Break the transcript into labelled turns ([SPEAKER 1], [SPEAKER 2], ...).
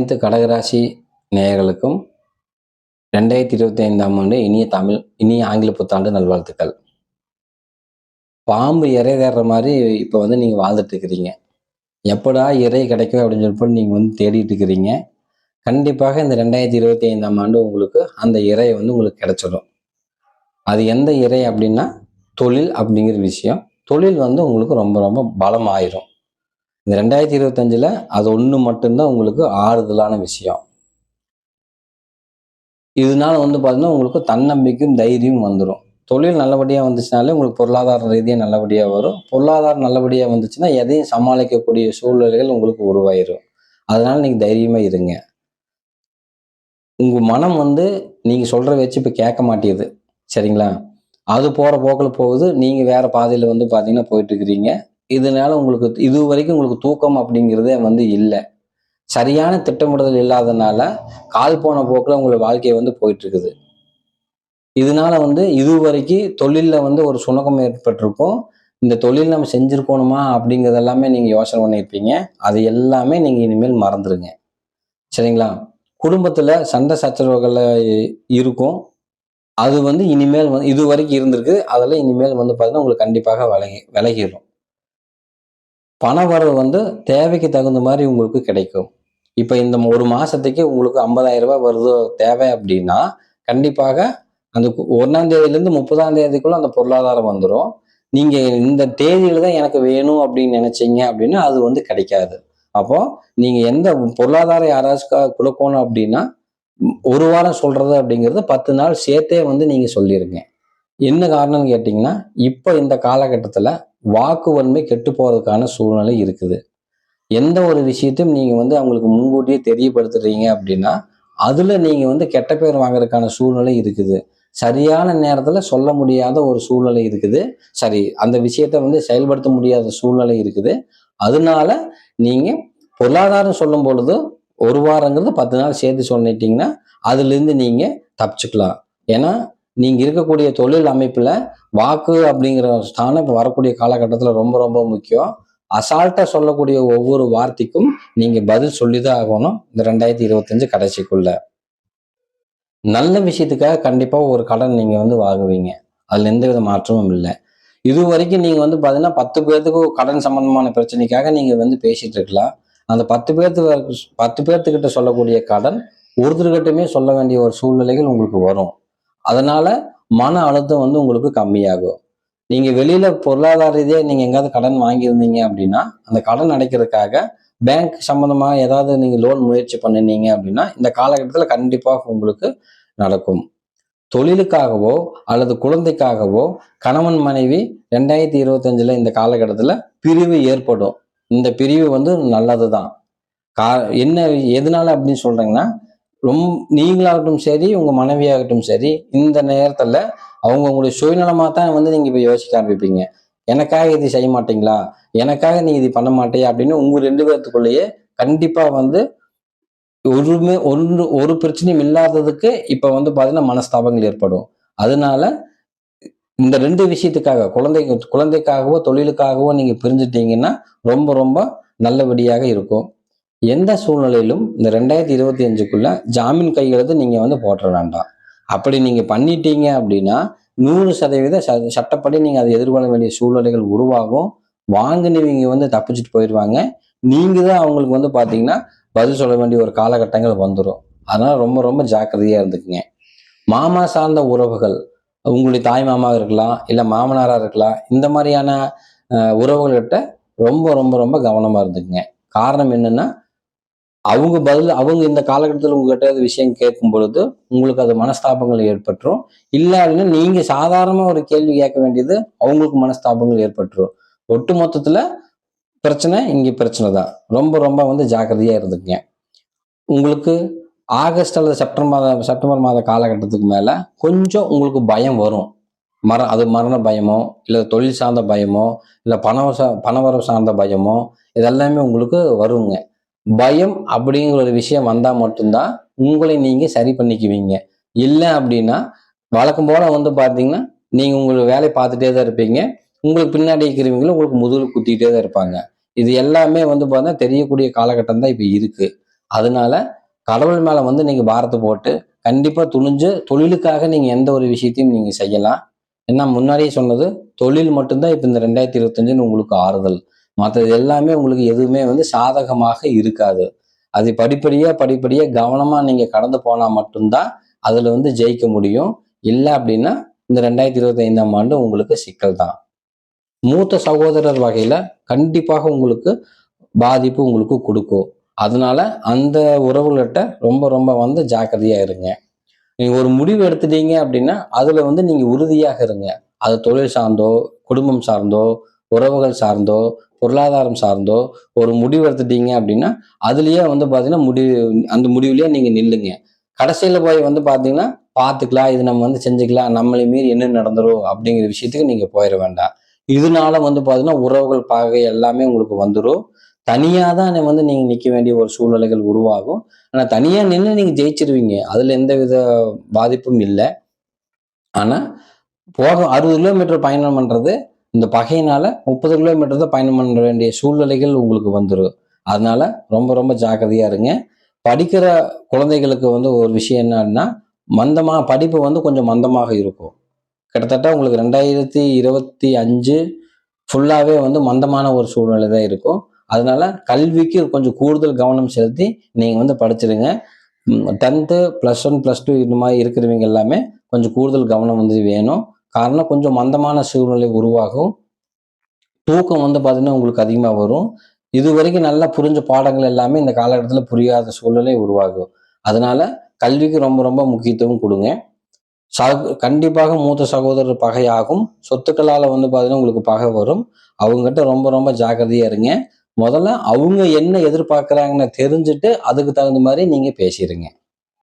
[SPEAKER 1] அனைத்து கடகராசி நேயர்களுக்கும் ரெண்டாயிரத்தி இருபத்தி ஐந்தாம் ஆண்டு இனிய தமிழ் இனிய ஆங்கில புத்தாண்டு நல்வாழ்த்துக்கள். பாம்பு இறை தேடுற மாதிரி இப்போ வந்து நீங்கள் வாழ்ந்துட்டு இருக்கிறீங்க. எப்படா இறை கிடைக்கும் அப்படின்னு சொல்லிட்டு நீங்கள் வந்து தேடிட்டு இருக்கிறீங்க. கண்டிப்பாக இந்த ரெண்டாயிரத்தி இருபத்தி ஐந்தாம் ஆண்டு உங்களுக்கு அந்த இறை வந்து உங்களுக்கு கிடைச்சிடும். அது எந்த இறை அப்படின்னா தொழில் அப்படிங்கிற விஷயம். தொழில் வந்து உங்களுக்கு ரொம்ப ரொம்ப பலம் ஆயிரும் இந்த ரெண்டாயிரத்தி இருபத்தஞ்சில் அது ஒன்று மட்டும்தான் உங்களுக்கு ஆறுதலான விஷயம். இதனால வந்து பார்த்தீங்கன்னா உங்களுக்கு தன்னம்பிக்கையும் தைரியம் வந்துடும் தொழில் நல்லபடியாக வந்துச்சுனாலே உங்களுக்கு பொருளாதார ரீதியாக நல்லபடியாக வரும். பொருளாதாரம் நல்லபடியாக வந்துச்சுன்னா எதையும் சமாளிக்கக்கூடிய சூழ்நிலைகள் உங்களுக்கு உருவாயிரும். அதனால் நீங்கள் தைரியமாக இருங்க. உங்கள் மனம் வந்து நீங்கள் சொல்கிற வச்சு இப்போ கேட்க மாட்டேங்குது. சரிங்களா? அது போகிற போக்கில் போகுது. நீங்கள் வேறு பாதையில் வந்து பார்த்தீங்கன்னா போயிட்டு இருக்கிறீங்க. இதனால உங்களுக்கு இது வரைக்கும் உங்களுக்கு தூக்கம் அப்படிங்கிறதே வந்து இல்லை. சரியான திட்டமிடுதல் இல்லாதனால கால் போன போக்கில் உங்களுடைய வாழ்க்கையை வந்து போயிட்டு இருக்குது இதனால வந்து இது வரைக்கும் தொழிலில் வந்து ஒரு சுணக்கம் ஏற்பட்டிருக்கும். இந்த தொழில் நம்ம செஞ்சுருக்கணுமா அப்படிங்கிறது எல்லாமே நீங்கள் யோசனை பண்ணியிருப்பீங்க. அது எல்லாமே நீங்கள் இனிமேல் மறந்துடுங்க சரிங்களா? குடும்பத்தில் சண்டை சச்சரவுகளில் இருக்கும். அது வந்து இனிமேல் வந்து இது வரைக்கும் இருந்திருக்கு. அதெல்லாம் இனிமேல் வந்து பார்த்தீங்கன்னா உங்களுக்கு கண்டிப்பாக விலகி விலகிடும் பண வரவு வந்து தேவைக்கு தகுந்த மாதிரி உங்களுக்கு கிடைக்கும். இப்போ இந்த ஒரு மாதத்துக்கு உங்களுக்கு ஐம்பதாயிரம் ரூபாய் வருது தேவை அப்படின்னா கண்டிப்பாக அந்த ஒன்றாம் தேதியிலேருந்து முப்பதாம் தேதிக்குள்ள அந்த பொருளாதாரம் வந்துடும் நீங்கள் இந்த தேதியில தான் எனக்கு வேணும் அப்படின்னு நினைச்சீங்க அப்படின்னா அது வந்து கிடைக்காது. அப்போ நீங்கள் எந்த பொருளாதாரம் யாராச்சும் கொடுக்கணும் அப்படின்னா ஒரு வாரம் சொல்றது அப்படிங்கிறது பத்து நாள் சேர்த்தே வந்து நீங்கள் சொல்லிடுங்க என்ன காரணம்னு கேட்டிங்கன்னா இப்போ இந்த காலகட்டத்தில் வாக்குவன்மை கெட்டு போகிறதுக்கான சூழ்நிலை இருக்குது. எந்த ஒரு விஷயத்தையும் நீங்கள் வந்து அவங்களுக்கு முன்கூட்டியே தெரியப்படுத்துறீங்க அப்படின்னா அதில் நீங்கள் வந்து கெட்ட பேர் வாங்குறதுக்கான சூழ்நிலை இருக்குது. சரியான நேரத்தில் சொல்ல முடியாத ஒரு சூழ்நிலை இருக்குது. சரி அந்த விஷயத்த வந்து செயல்படுத்த முடியாத சூழ்நிலை இருக்குது. அதனால நீங்கள் பொருளாதாரம் சொல்லும் பொழுது ஒரு வாரங்கிறது பத்து நாள் சேர்த்து சொல்லிட்டீங்கன்னா அதுலேருந்து நீங்கள் தப்பிச்சுக்கலாம். ஏன்னா நீங்கள் இருக்கக்கூடிய தொழில் அமைப்பில் வாக்கு அப்படிங்கிற ஸ்தானம் இப்போ வரக்கூடிய காலகட்டத்தில் ரொம்ப ரொம்ப முக்கியம். அசால்ட்டாக சொல்லக்கூடிய ஒவ்வொரு வார்த்தைக்கும் நீங்கள் பதில் சொல்லி தான் ஆகணும் இந்த ரெண்டாயிரத்தி இருபத்தஞ்சு கடைசிக்குள்ள. நல்ல விஷயத்துக்காக கண்டிப்பாக ஒரு கடன் நீங்கள் வந்து வாங்குவீங்க. அதில் எந்த வித மாற்றமும் இல்லை. இது வரைக்கும் நீங்கள் வந்து பார்த்தீங்கன்னா பத்து பேர்த்துக்கு கடன் சம்பந்தமான பிரச்சனைக்காக நீங்கள் வந்து பேசிகிட்டு இருக்கலாம். அந்த பத்து பேர்த்து பத்து பேர்த்துக்கிட்ட சொல்லக்கூடிய கடன் ஒருத்தர்கிட்டமே சொல்ல வேண்டிய ஒரு சூழ்நிலைகள் உங்களுக்கு வரும். அதனால மன அழுத்தம் வந்து உங்களுக்கு கம்மியாகும். நீங்க வெளியில பொருளாதார ரீதியாக நீங்க எங்காவது கடன் வாங்கியிருந்தீங்க அப்படின்னா அந்த கடன் அடைக்கிறதுக்காக பேங்க் சம்பந்தமா ஏதாவது நீங்க லோன் முயற்சி பண்ணினீங்க அப்படின்னா இந்த காலகட்டத்தில் கண்டிப்பாக உங்களுக்கு நடக்கும். தொழிலுக்காகவோ அல்லது குழந்தைக்காகவோ கணவன் மனைவி ரெண்டாயிரத்தி இருபத்தஞ்சுல இந்த காலகட்டத்தில் பிரிவு ஏற்படும். இந்த பிரிவு வந்து நல்லது தான் கா என்ன எதனால அப்படின்னு சொல்றீங்கன்னா ரொம்ப நீங்களாகட்டும் சரி உங்கள் மனைவியாகட்டும் சரி இந்த நேரத்தில் அவங்க உங்களுடைய சுயநலமாக தான் வந்து நீங்கள் இப்போ யோசிக்க ஆரம்பிப்பீங்க. எனக்காக இது செய்ய மாட்டீங்களா? எனக்காக நீ இது பண்ண மாட்டேயா? அப்படின்னு உங்கள் ரெண்டு பேர்த்துக்குள்ளேயே கண்டிப்பாக வந்து ஒருமே ஒன்று ஒரு பிரச்சனையும் இல்லாததுக்கு இப்போ வந்து பார்த்தீங்கன்னா மனஸ்தாபங்கள் ஏற்படும். அதனால இந்த ரெண்டு விஷயத்துக்காக குழந்தை குழந்தைக்காகவோ தொழிலுக்காகவோ நீங்கள் பிரிஞ்சுட்டீங்கன்னா ரொம்ப ரொம்ப நல்லபடியாக இருக்கும். எந்த சூழ்நிலையிலும் இந்த ரெண்டாயிரத்தி இருபத்தி அஞ்சுக்குள்ள ஜாமீன் கையெழுத்து நீங்க வந்து போட்டுற வேண்டாம். அப்படி நீங்க பண்ணிட்டீங்க அப்படின்னா நூறு சதவீத சட்டப்படி நீங்க அதை எதிர்கொள்ள வேண்டிய சூழ்நிலைகள் உருவாகும். வாங்கினவங்க வந்து தப்பிச்சுட்டு போயிடுவாங்க. நீங்க தான் அவங்களுக்கு வந்து பாத்தீங்கன்னா பதில் சொல்ல வேண்டிய ஒரு காலகட்டங்கள் வந்துடும் அதனால ரொம்ப ரொம்ப ஜாக்கிரதையா இருந்துக்குங்க. மாமா சார்ந்த உறவுகள் உங்களுடைய தாய் மாமாவாக இருக்கலாம் இல்லை மாமனாராக இருக்கலாம் இந்த மாதிரியான உறவுகள்கிட்ட ரொம்ப ரொம்ப ரொம்ப கவனமாக இருந்துக்குங்க. காரணம் என்னன்னா அவங்க பதில் அவங்க இந்த காலகட்டத்தில் உங்ககிட்ட விஷயம் கேட்கும் பொழுது உங்களுக்கு அது மனஸ்தாபங்கள் ஏற்பட்டுரும். இல்லை அப்படின்னா சாதாரணமாக ஒரு கேள்வி கேட்க வேண்டியது அவங்களுக்கு மனஸ்தாபங்கள் ஏற்பட்டுரும். ஒட்டு மொத்தத்தில் பிரச்சனை இங்கே பிரச்சனை தான். ரொம்ப ரொம்ப வந்து ஜாக்கிரதையாக இருந்துக்குங்க. உங்களுக்கு ஆகஸ்ட் அல்லது செப்டம்பர் மாத செப்டம்பர் மாத காலகட்டத்துக்கு மேலே கொஞ்சம் உங்களுக்கு பயம் வரும். மர அது மரண பயமோ இல்லை தொழில் சார்ந்த பயமோ இல்லை பணம் பணவரவு சார்ந்த பயமோ இதெல்லாமே உங்களுக்கு வருங்க. பயம் அப்படிங்கிற ஒரு விஷயம் வந்தால் மட்டும்தான் உங்களை நீங்கள் சரி பண்ணிக்குவீங்க. இல்லை அப்படின்னா வழக்கம் போல் வந்து பார்த்தீங்கன்னா நீங்கள் உங்களுக்கு வேலையை பார்த்துட்டே தான் இருப்பீங்க. உங்களுக்கு பின்னாடி இருக்கிறவங்களும் உங்களுக்கு முதுகில் குத்திக்கிட்டே தான் இருப்பாங்க. இது எல்லாமே வந்து பார்த்தா தெரியக்கூடிய காலகட்டம் தான் இப்போ இருக்குது அதனால கடவுள் மேலே வந்து நீங்கள் பாரத்தை போட்டு கண்டிப்பாக துணிஞ்சு தொழிலுக்காக நீங்கள் எந்த ஒரு விஷயத்தையும் நீங்கள் செய்யலாம். ஏன்னா முன்னாடியே சொன்னது தொழில் மட்டும்தான் இப்போ இந்த ரெண்டாயிரத்தி இருபத்தஞ்சுன்னு உங்களுக்கு ஆறுதல். மற்றது எல்லாமே உங்களுக்கு எதுவுமே வந்து சாதகமாக இருக்காது. அது படிப்படியாக படிப்படியாக கவனமாக நீங்கள் கடந்து போனால் மட்டும்தான் அதில் வந்து ஜெயிக்க முடியும். இல்லை அப்படின்னா இந்த ரெண்டாயிரத்தி இருபத்தி ஐந்தாம் ஆண்டு உங்களுக்கு சிக்கல் தான். மூத்த சகோதரர் வகையில் கண்டிப்பாக உங்களுக்கு பாதிப்பு உங்களுக்கு கொடுக்கும். அதனால அந்த உறவுகள்கிட்ட ரொம்ப ரொம்ப வந்து ஜாக்கிரதையாக இருங்க. நீங்கள் ஒரு முடிவு எடுத்துட்டீங்க அப்படின்னா அதில் வந்து நீங்கள் உறுதியாக இருங்க. அது தொழில் சார்ந்தோ குடும்பம் சார்ந்தோ உறவுகள் சார்ந்தோ பொருளாதாரம் சார்ந்தோ ஒரு முடிவு எடுத்துட்டீங்க அப்படின்னா அதுலயே வந்து பார்த்தீங்கன்னா முடிவு அந்த முடிவுலயே நீங்க நில்லுங்க. கடைசியில் போய் வந்து பார்த்தீங்கன்னா பார்த்துக்கலாம் இது நம்ம வந்து செஞ்சுக்கலாம் நம்மளை மீறி என்ன நடந்துரும் அப்படிங்கிற விஷயத்துக்கு நீங்க போயிட வேண்டாம். இதனால வந்து பார்த்தீங்கன்னா உறவுகள் பாகை எல்லாமே உங்களுக்கு வந்துடும் தனியாக தான் வந்து நீங்க நிற்க வேண்டிய ஒரு சூழ்நிலைகள் உருவாகும். ஆனால் தனியாக நின்று நீங்க ஜெயிச்சிருவீங்க. அதுல எந்த வித பாதிப்பும் இல்லை. ஆனால் போக அறுபது கிலோமீட்டர் பயணம் பண்ணுறது இந்த பகையினால முப்பது கிலோமீட்டர் தான் பயணம் பண்ண வேண்டிய சூழ்நிலைகள் உங்களுக்கு வந்துடும் அதனால ரொம்ப ரொம்ப ஜாக்கிரதையா இருங்க. படிக்கிற குழந்தைகளுக்கு வந்து ஒரு விஷயம் என்னன்னா மந்தமாக படிப்பு வந்து கொஞ்சம் மந்தமாக இருக்கும். கிட்டத்தட்ட உங்களுக்கு ரெண்டாயிரத்தி இருபத்தி அஞ்சு ஃபுல்லாகவே வந்து மந்தமான ஒரு சூழ்நிலை தான் இருக்கும். அதனால கல்விக்கு கொஞ்சம் கூடுதல் கவனம் செலுத்தி நீங்கள் வந்து படிச்சிடுங்க tenth plus one plus two இந்த மாதிரி இருக்கிறவங்க எல்லாமே கொஞ்சம் கூடுதல் கவனம் வந்து வேணும். காரணம் கொஞ்சம் மந்தமான சூழ்நிலை உருவாகும். தூக்கம் வந்து பார்த்தீங்கன்னா உங்களுக்கு அதிகமாக வரும். இது வரைக்கும் நல்லா புரிஞ்ச பாடங்கள் எல்லாமே இந்த காலகட்டத்தில் புரியாத சூழ்நிலை உருவாகும். அதனால கல்விக்கு ரொம்ப ரொம்ப முக்கியத்துவம் கொடுங்க. ச கண்டிப்பாக மூத்த சகோதரர் பகையாகும். சொத்துக்களால் வந்து பார்த்தீங்கன்னா உங்களுக்கு பகை வரும். அவங்ககிட்ட ரொம்ப ரொம்ப ஜாக்கிரதையாக இருங்க. முதல்ல அவங்க என்ன எதிர்பார்க்குறாங்கன்னு தெரிஞ்சுட்டு அதுக்கு தகுந்த மாதிரி நீங்கள் பேசிடுங்க